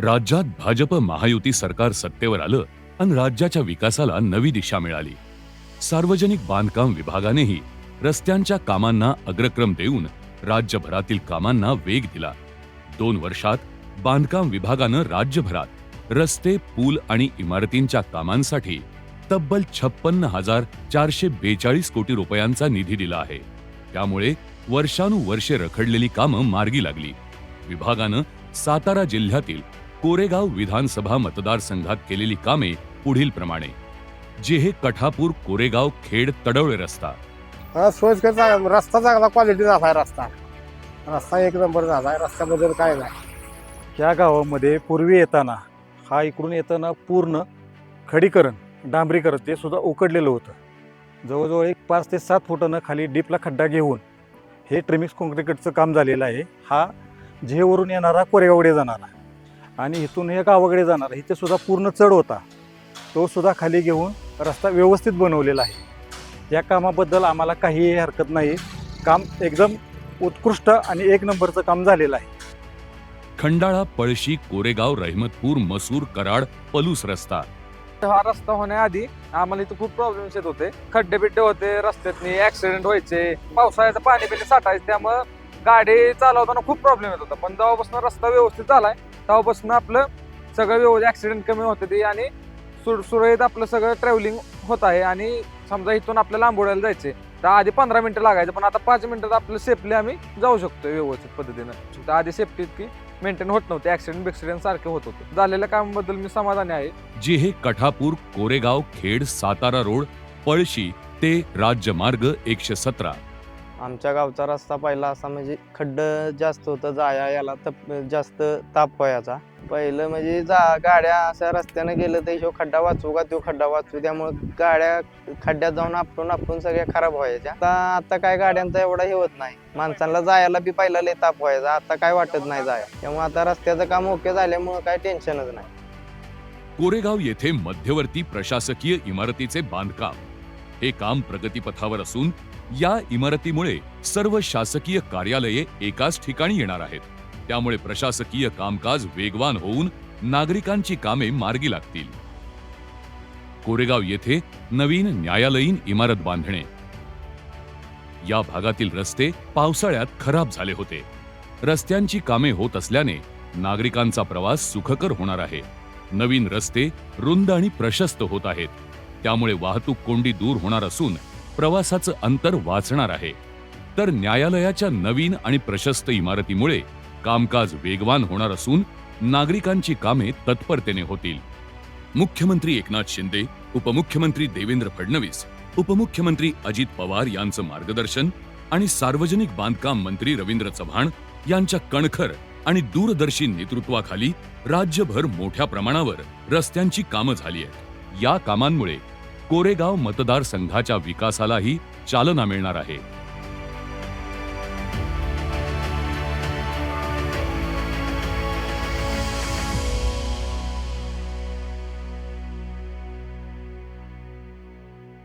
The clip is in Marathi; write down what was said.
राज्यात भाजप महायुती सरकार सत्तेवर आलं आणि राज्याच्या विकासाला नवी दिशा मिळाली. सार्वजनिक बांधकाम विभागानेही रस्त्यांच्या कामांना अग्रक्रम देऊन राज्यभरातील कामांना वेग दिला. दोन वर्षात बांधकाम विभागानं राज्यभरात रस्ते पूल आणि इमारतींच्या कामांसाठी तब्बल छप्पन्न हजार चारशे बेचाळीस कोटी रुपयांचा निधी दिला आहे. त्यामुळे वर्षानुवर्षे रखडलेली कामं मार्गी लागली. विभागानं सातारा जिल्ह्यातील कोरेगाव विधानसभा मतदारसंघात केलेली कामे पुढील प्रमाणे. जेहे कठापूर कोरेगाव खेड तडवळे रस्ता. हा सोयीस्कर चांगला रस्ता चांगला क्वालिटी झाला आहे रस्ता. रस्ता एक नंबर झाला आहे रस्त्याबद्दल काय नाही. या गावामध्ये पूर्वी येताना हा इकडून येताना पूर्ण खडीकरण डांबरीकरण ते सुद्धा उकडलेलं होतं. जवळजवळ एक पाच ते सात फुटानं खाली डीपला खड्डा घेऊन हे ट्रिमिक्स कॉन्क्रीटचं काम झालेलं आहे. हा झेवरून येणारा कोरेगावडे जाणारा. आणि इथून हे गावाकडे जाणारा इथे सुद्धा पूर्ण चढ होता. तो सुद्धा खाली घेऊन रस्ता व्यवस्थित बनवलेला आहे. या कामाबद्दल आम्हाला काहीही हरकत नाही. काम एकदम उत्कृष्ट आणि एक नंबरचं काम झालेलं आहे. खंडाळा पळशी कोरेगाव रहमतपूर मसूर कराड पलूस रस्ता. हा रस्ता होण्याआधी आम्हाला इथं खूप प्रॉब्लेम्स येत होते. खड्डे बिड्डे होते रस्त्यातनी ऍक्सिडेंट व्हायचे पावसाळ्याचं पाणी बिणी साठायचं त्यामुळं गाडी चालवताना खूप प्रॉब्लेम येत होता. पण जेव्हापासून रस्ता व्यवस्थित झालाय तेव्हापासून आपलं सगळं व्यवस्थित ॲक्सिडेंट कमी होते ते आणि सुर सुरळीत आपलं सगळं ट्रॅव्हलिंग होत आहे. आणि समजा इथून आपल्याला आंबोड्याला जायचे तर आधी पंधरा मिनिटं लागायचं पण आता पाच मिनिटात आपलं सेफली आम्ही जाऊ शकतो व्यवस्थित पद्धतीनं. तर आधी सेफ्टी इतकी मेंटेन होत नव्हते. ऍक्सिडेंट बिक्सिडेंट सारखे होत होते. झालेल्या कामाबद्दल मी समाधानी आहे. जे हे कठापूर कोरेगाव खेड सातारा रोड पळशी ते राज्यमार्ग एकशे सतरा. आमच्या गावचा रस्ता पहिला असा म्हणजे खड्ड जास्त होतं जाया याला तप जास्त ताप व्हायचा. पहिलं म्हणजे जा गाड्या अशा रस्त्यानं गेलं तर ह्यो खड्डा वाचू का? तो खड्डा वाचू त्यामुळे गाड्या खड्ड्यात जाऊन आपटून आपण सगळ्या खराब व्हायच्या. आता आता काय गाड्यांचा एवढा हे होत नाही. माणसांना जायला बी पहिला लय ताप व्हायचा. आता काय वाटत नाही जाया त्यामुळे आता रस्त्याचं काम ओके झाल्यामुळे काय टेन्शनच नाही. कोरेगाव येथे मध्यवर्ती प्रशासकीय इमारतीचे बांधकाम. हे काम प्रगतीपथावर असून या इमारतीमुळे सर्व शासकीय कार्यालये एकाच ठिकाणी येणार आहेत. त्यामुळे प्रशासकीय कामकाज वेगवान होऊन नागरिकांची कामे मार्गी लागतील. कोरेगाव येथे नवीन न्यायालयीन इमारत बांधणे. या भागातील रस्ते पावसाळ्यात खराब झाले होते. रस्त्यांची कामे होत असल्याने नागरिकांचा प्रवास सुखकर होणार आहे. नवीन रस्ते रुंद आणि प्रशस्त होत आहेत. त्यामुळे वाहतूक कोंडी दूर होणार असून प्रवासाचं अंतर वाचणार आहे. तर न्यायालयाच्या नवीन आणि प्रशस्त इमारतीमुळे कामकाज वेगवान होणार असून नागरिकांची कामे तत्परतेने होतील. मुख्यमंत्री एकनाथ शिंदे उपमुख्यमंत्री देवेंद्र फडणवीस उपमुख्यमंत्री अजित पवार यांचं मार्गदर्शन आणि सार्वजनिक बांधकाम मंत्री रवींद्र चव्हाण यांच्या कणखर आणि दूरदर्शी नेतृत्वाखाली राज्यभर मोठ्या प्रमाणावर रस्त्यांची कामं झाली आहेत. या कामांमुळे कोरेगाव मतदारसंघाच्या विकासालाही चालना मिळणार आहे.